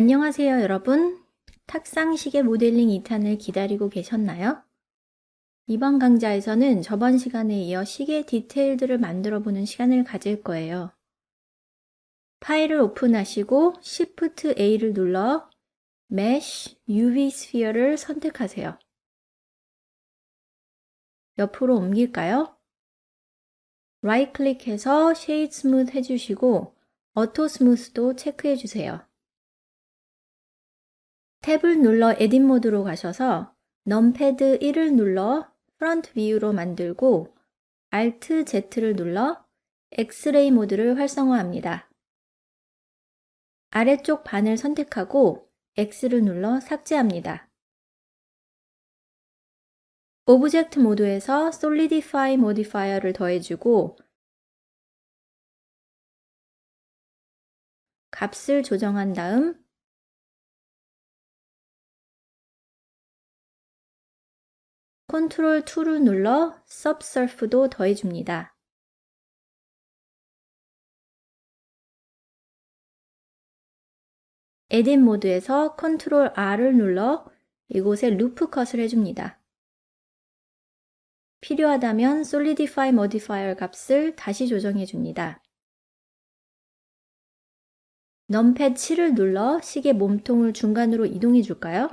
안녕하세요, 여러분. 탁상시계 모델링 2탄을 기다리고 계셨나요? 이번 강좌에서는 저번 시간에 이어 시계 디테일들을 만들어 보는 시간을 가질 거예요. 파일을 오픈하시고 Shift A를 눌러 Mesh UV Sphere를 선택하세요. 옆으로 옮길까요? 라이트 클릭해서 Shade Smooth 해주시고 Auto Smooth도 체크해 주세요. 탭을 눌러 에딧 모드로 가셔서 넘패드 1을 눌러 프런트 뷰로 만들고 Alt Z를 눌러 엑스레이 모드를 활성화합니다. 아래쪽 반을 선택하고 X를 눌러 삭제합니다. 오브젝트 모드에서 Solidify 모디파이어를 더해주고 값을 조정한 다음 컨트롤 2를 눌러 Subsurf도 더해줍니다. 에딧 모드에서 컨트롤 R을 눌러 이곳에 루프 컷을 해줍니다. 필요하다면 Solidify Modifier 값을 다시 조정해 줍니다. 넘패드 7을 눌러 시계 몸통을 중간으로 이동해 줄까요?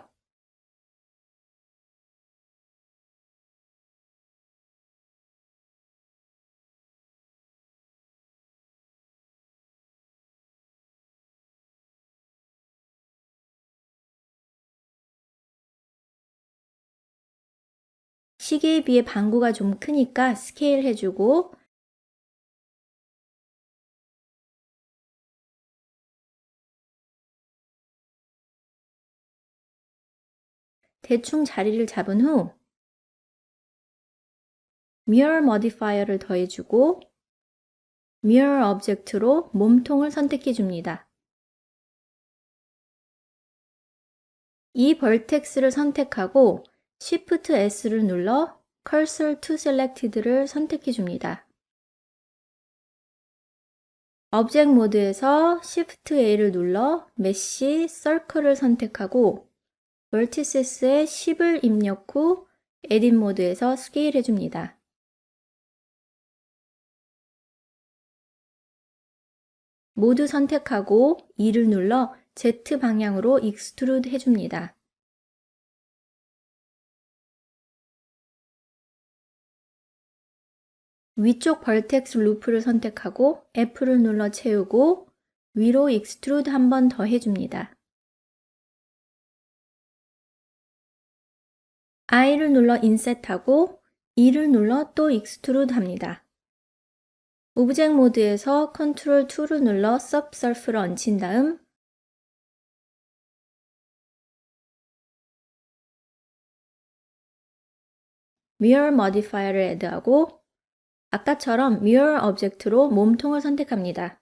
시계에 비해 방구가 좀 크니까 스케일 해주고 대충 자리를 잡은 후 Mirror Modifier를 더해주고 Mirror Object로 몸통을 선택해 줍니다. 이 벌텍스를 선택하고 Shift S를 눌러 Cursor to Selected를 선택해 줍니다. 오브젝트 모드에서 Shift A를 눌러 Mesh Circle을 선택하고 Vertices에 10을 입력 후 Edit 모드에서 스케일 해줍니다. 모두 선택하고 2를 눌러 Z 방향으로 익스트루드 해줍니다. 위쪽 벌텍스 루프를 선택하고 F를 눌러 채우고 위로 익스트루드 한 번 더 해줍니다. I를 눌러 인셋하고 E를 눌러 또 익스트루드 합니다. 오브젝트 모드에서 컨트롤 2를 눌러 Subsurf를 얹힌 다음 Mirror Modifier를 애드하고 아까처럼 Mirror Object로 몸통을 선택합니다.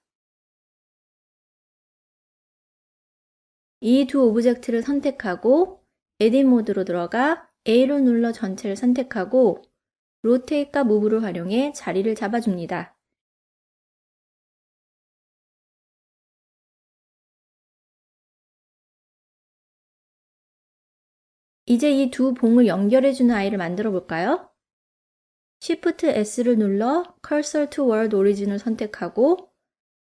이 두 오브젝트를 선택하고 Edit 모드로 들어가 A를 눌러 전체를 선택하고 Rotate과 Move를 활용해 자리를 잡아줍니다. 이제 이 두 봉을 연결해주는 아이를 만들어 볼까요? Shift S를 눌러 Cursor to World Origin을 선택하고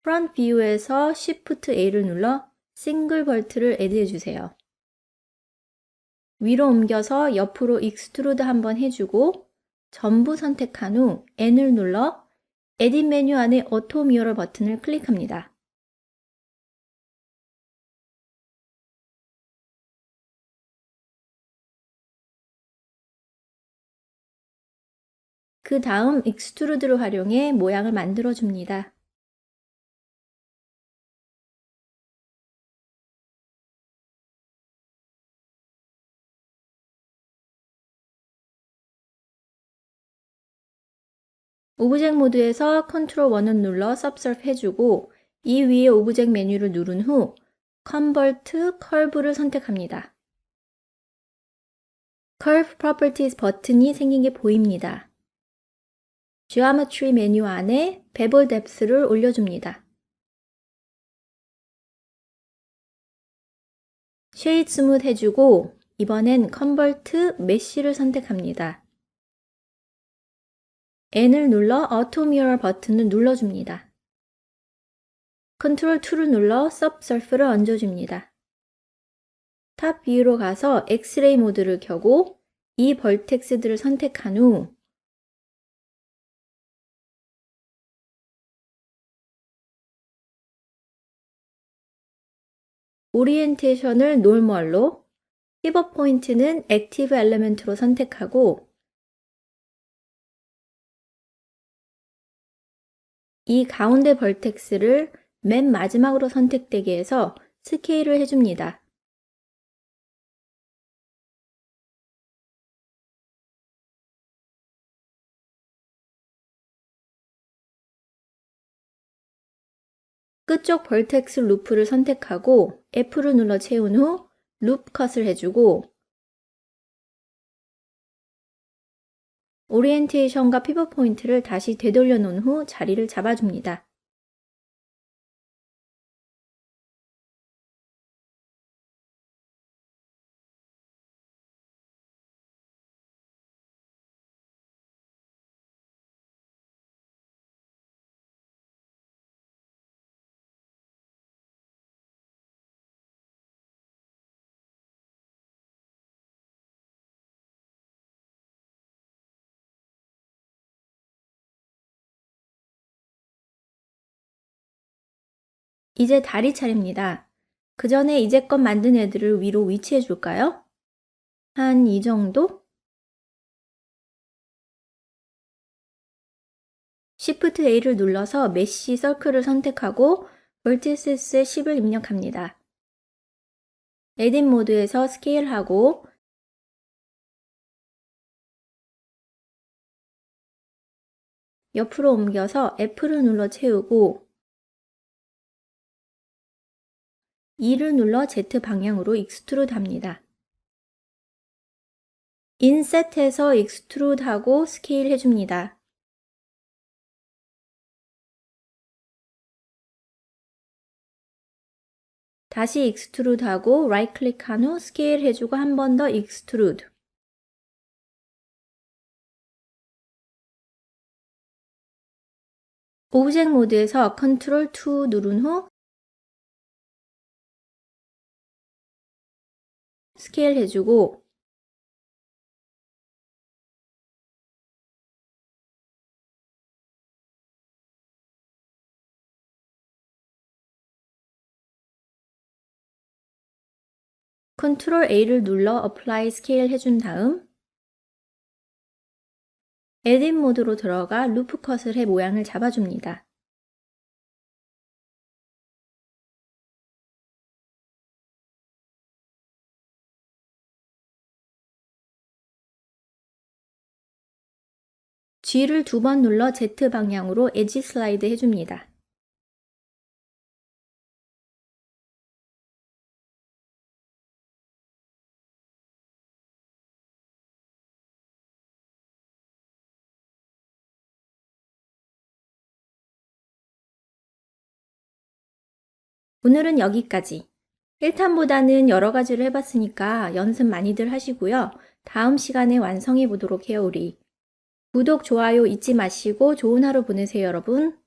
Front View에서 Shift A를 눌러 싱글 벌트를 애드해 주세요. 위로 옮겨서 옆으로 익스트루드 한번 해주고 전부 선택한 후 N을 눌러 에딧 메뉴 안에 오토 미러 버튼을 클릭합니다. 그 다음 익스트루드를 활용해 모양을 만들어 줍니다. 오브젝트 모드에서 컨트롤 1을 눌러 Subsurf 해주고 이 위에 오브젝트 메뉴를 누른 후 Convert Curve를 선택합니다. Curve Properties 버튼이 생긴 게 보입니다. Geometry 메뉴 안에 Bevel Depth를 올려줍니다. 쉐이드 스무드 해주고 이번엔 컨버트 메쉬를 선택합니다. N을 눌러 어토 미러 버튼을 눌러줍니다. 컨트롤 2를 눌러 subsurf를 얹어줍니다. 탑 뷰로 가서 엑스레이 모드를 켜고 이 벌텍스들을 선택한 후 오리엔테이션을 노멀로 피벗 포인트는 액티브 엘리멘트로 선택하고 이 가운데 벌텍스를 맨 마지막으로 선택되게 해서 스케일을 해줍니다. 끝쪽 벌텍스 루프를 선택하고 F를 눌러 채운 후 루프 컷을 해주고 오리엔테이션과 피벗 포인트를 다시 되돌려 놓은 후 자리를 잡아줍니다. 이제 다리 차례입니다. 그 전에 이제껏 만든 애들을 위로 위치해 줄까요? 한 이 정도? Shift A를 눌러서 메쉬 서클을 선택하고 볼티시스에 10을 입력합니다. 에딧 모드에서 스케일하고 옆으로 옮겨서 F를 눌러 채우고 2를 눌러 Z 방향으로 익스트루드 합니다. 인셋해서 익스트루드 하고 스케일 해줍니다. 다시 익스트루드 하고 라이트 클릭한 후 스케일 해주고 한 번 더 익스트루드. 오브젝 모드에서 컨트롤 2 누른 후 스케일 해주고 컨트롤 A를 눌러 Apply Scale 해준 다음 에딧 모드로 들어가 루프 컷을 해 모양을 잡아줍니다. G를 두 번 눌러 Z 방향으로 엣지 슬라이드 해줍니다. 오늘은 여기까지. 1탄보다는 여러 가지를 해봤으니까 연습 많이들 하시고요. 다음 시간에 완성해 보도록 해요, 우리. 구독, 좋아요 잊지 마시고 좋은 하루 보내세요, 여러분.